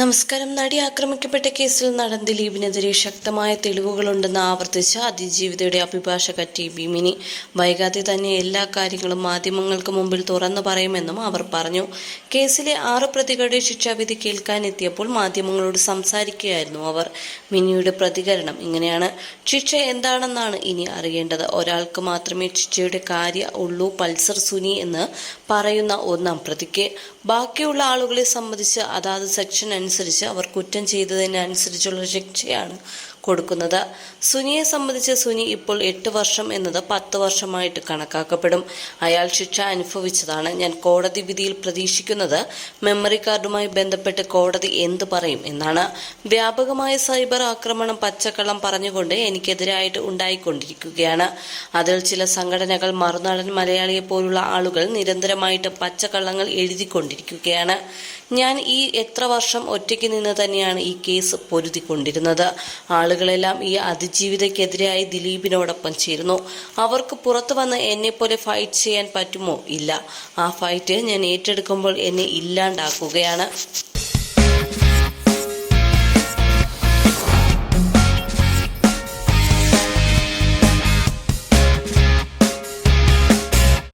നമസ്കാരം. നടി ആക്രമിക്കപ്പെട്ട കേസിൽ നടൻ ദിലീപിനെതിരെ ശക്തമായ തെളിവുകളുണ്ടെന്ന് ആവർത്തിച്ച അതിജീവിതയുടെ അഭിഭാഷക ടി ബി മിനി. വൈകാതെ തന്നെ എല്ലാ കാര്യങ്ങളും മാധ്യമങ്ങൾക്ക് മുമ്പിൽ തുറന്നു പറയുമെന്നും അവർ പറഞ്ഞു. കേസിലെ ആറ് പ്രതികളുടെ ശിക്ഷാവിധി കേൾക്കാനെത്തിയപ്പോൾ മാധ്യമങ്ങളോട് സംസാരിക്കുകയായിരുന്നു അവർ. മിനിയുടെ പ്രതികരണം ഇങ്ങനെയാണ്. ശിക്ഷ എന്താണെന്നാണ് ഇനി അറിയേണ്ടത്. ഒരാൾക്ക് മാത്രമേ ശിക്ഷയുടെ കാര്യ ഉള്ളൂ പൾസർ സുനി എന്ന് പറയുന്ന ഒന്നാം പ്രതിക്ക്. ബാക്കിയുള്ള ആളുകളെ സംബന്ധിച്ച് അതാത് സെക്ഷൻ അനുസരിച്ച് അവർ കുറ്റം ചെയ്തതിനനുസരിച്ചുള്ള ശിക്ഷയാണ്. കൊടുക്കുന്നത്. സുനിയെ സംബന്ധിച്ച് സുനി ഇപ്പോൾ എട്ട് വർഷം എന്നത് പത്ത് വർഷമായിട്ട് കണക്കാക്കപ്പെടും. അയാൾ ശിക്ഷ അനുഭവിച്ചതാണ്. ഞാൻ കോടതി വിധിയിൽ പ്രതീക്ഷിക്കുന്നത് മെമ്മറി കാർഡുമായി ബന്ധപ്പെട്ട് കോടതി എന്ത് പറയും എന്നാണ്. വ്യാപകമായ സൈബർ ആക്രമണം പച്ചക്കള്ളം പറഞ്ഞുകൊണ്ട് എനിക്കെതിരായിട്ട് ഉണ്ടായിക്കൊണ്ടിരിക്കുകയാണ്. അതിൽ ചില സംഘടനകൾ മറുനാടൻ മലയാളിയെ പോലുള്ള ആളുകൾ നിരന്തരമായിട്ട് പച്ചക്കള്ളങ്ങൾ എഴുതിക്കൊണ്ടിരിക്കുകയാണ്. ഞാൻ ഈ എത്ര വർഷം ഒറ്റയ്ക്ക് നിന്ന് തന്നെയാണ് ഈ കേസ് പൊരുതിക്കൊണ്ടിരുന്നത്? ആളുകളെല്ലാം ഈ അതിജീവിതയ്ക്കെതിരായി ദിലീപിനോടൊപ്പം ചേരുന്നു. അവർക്ക് പുറത്തു വന്ന് എന്നെപ്പോലെ ഫൈറ്റ് ചെയ്യാൻ പറ്റുമോ? ഇല്ല. ആ ഫൈറ്റ് ഞാൻ ഏറ്റെടുക്കുമ്പോൾ എന്നെ ഇല്ലാണ്ടാക്കുകയാണ്.